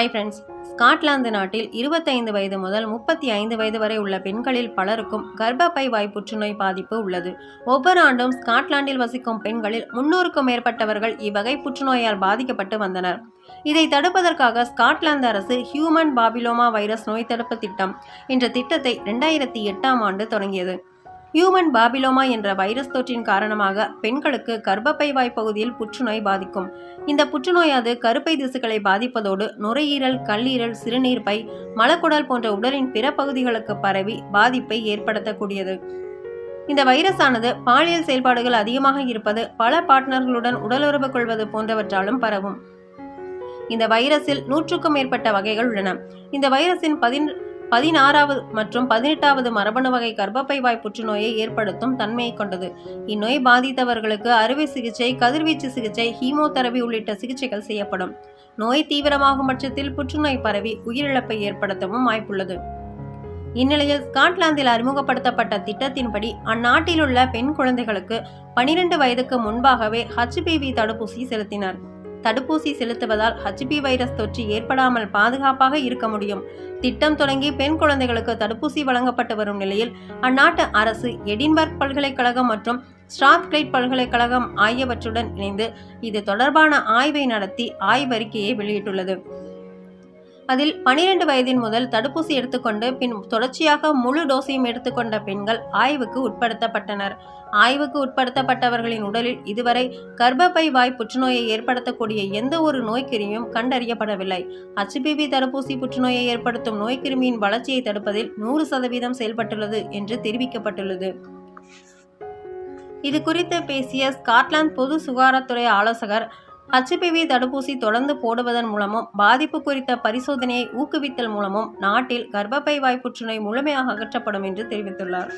Hi friends Scotland நாட்டில் இருபத்தைந்து வயது முதல் முப்பத்தி ஐந்து வயது வரை உள்ள பெண்களில் பலருக்கும் கர்ப்பப்பை வாய் புற்றுநோய் பாதிப்பு உள்ளது. ஒவ்வொரு ஆண்டும் ஸ்காட்லாண்டில் வசிக்கும் பெண்களில் முன்னூறுக்கும் மேற்பட்டவர்கள் இவ்வகை புற்றுநோயால் பாதிக்கப்பட்டு வந்தனர். இதை தடுப்பதற்காக ஸ்காட்லாந்து அரசு ஹியூமன் பாபிலோமா வைரஸ் நோய் தடுப்பு திட்டம் என்ற திட்டத்தை ரெண்டாயிரத்தி எட்டாம் ஆண்டு தொடங்கியது. ஹியூமன் பாபிலோமா என்ற வைரஸ் தொற்றின் காரணமாக பெண்களுக்கு கர்ப்பப்பை வாய் பகுதியில் புற்றுநோய் பாதிக்கும். இந்த புற்றுநோயாது கருப்பை திசுக்களை பாதிப்பதோடு நுரையீரல் கல்லீரல் சிறுநீர் பை மலக்குடல் போன்ற உடலின் பிற பகுதிகளுக்கு பரவி பாதிப்பை ஏற்படுத்தக்கூடியது. இந்த வைரஸானது பாலியல் செயல்பாடுகள் அதிகமாக இருப்பது பல பார்ட்னர்களுடன் உடலுறவு கொள்வது போன்றவற்றாலும் பரவும். இந்த வைரஸில் நூற்றுக்கும் மேற்பட்ட வகைகள் உள்ளன. இந்த வைரஸின் பதின் பதினாறாவது மற்றும் பதினெட்டாவது மரபணு வகை கர்ப்பப்பை வாய் புற்றுநோயை ஏற்படுத்தும் தன்மையை கொண்டது. இந்நோய் பாதித்தவர்களுக்கு அறுவை சிகிச்சை கதிர்வீச்சு சிகிச்சை ஹீமோதெரபி உள்ளிட்ட சிகிச்சைகள் செய்யப்படும். நோய் தீவிரமாகும் பட்சத்தில் புற்றுநோய் பரவி உயிரிழப்பை ஏற்படுத்தவும் வாய்ப்புள்ளது. இந்நிலையில் ஸ்காட்லாந்தில் அறிமுகப்படுத்தப்பட்ட திட்டத்தின்படி அந்நாட்டில் உள்ள பெண் குழந்தைகளுக்கு பனிரெண்டு வயதுக்கு முன்பாகவே ஹச்பிவி தடுப்பூசி செலுத்தினர். தடுப்பூசி செலுத்துவதால் ஹச்பி வைரஸ் தொற்று ஏற்படாமல் பாதுகாப்பாக இருக்க முடியும். திட்டம் தொடங்கி பெண் குழந்தைகளுக்கு தடுப்பூசி வழங்கப்பட்டு வரும் நிலையில் அந்நாட்டு அரசு எடின்பர்க் பல்கலைக்கழகம் மற்றும் ஸ்ட்ராத்கிளைட் பல்கலைக்கழகம் ஆகியவற்றுடன் இணைந்து இது தொடர்பான ஆய்வை நடத்தி ஆய்வறிக்கையை வெளியிட்டுள்ளது. அதில் பனிரெண்டு வயதின் முதல் தடுப்பூசி எடுத்துக்கொண்டு பின் தொடர்ச்சியாக முழு டோஸையும் எடுத்துக்கொண்ட பெண்கள் ஆய்வுக்கு உட்படுத்தப்பட்டனர். ஆய்வுக்கு உட்படுத்தப்பட்டவர்களின் உடலில் இதுவரை கர்ப்பப்பை வாய் புற்றுநோயை ஏற்படுத்தக்கூடிய எந்த ஒரு நோய்க்கிருமியும் கண்டறியப்படவில்லை. ஹச்பிவி தடுப்பூசி புற்றுநோயை ஏற்படுத்தும் நோய்க்கிருமியின் வளர்ச்சியை தடுப்பதில் நூறு சதவீதம் செயல்பட்டுள்ளது என்று தெரிவிக்கப்பட்டுள்ளது. இது குறித்து பேசிய ஸ்காட்லாந்து பொது சுகாதாரத்துறை ஆலோசகர் ஹச்பிவி தடுப்பூசி தொடர்ந்து போடுவதன் மூலமும் பாதிப்பு குறித்த பரிசோதனையை ஊக்குவித்தல் மூலமும் நாட்டில் கர்ப்பப்பை வாய் புற்றுநோய் முழுமையாக அகற்றப்படும் என்று தெரிவித்துள்ளார்.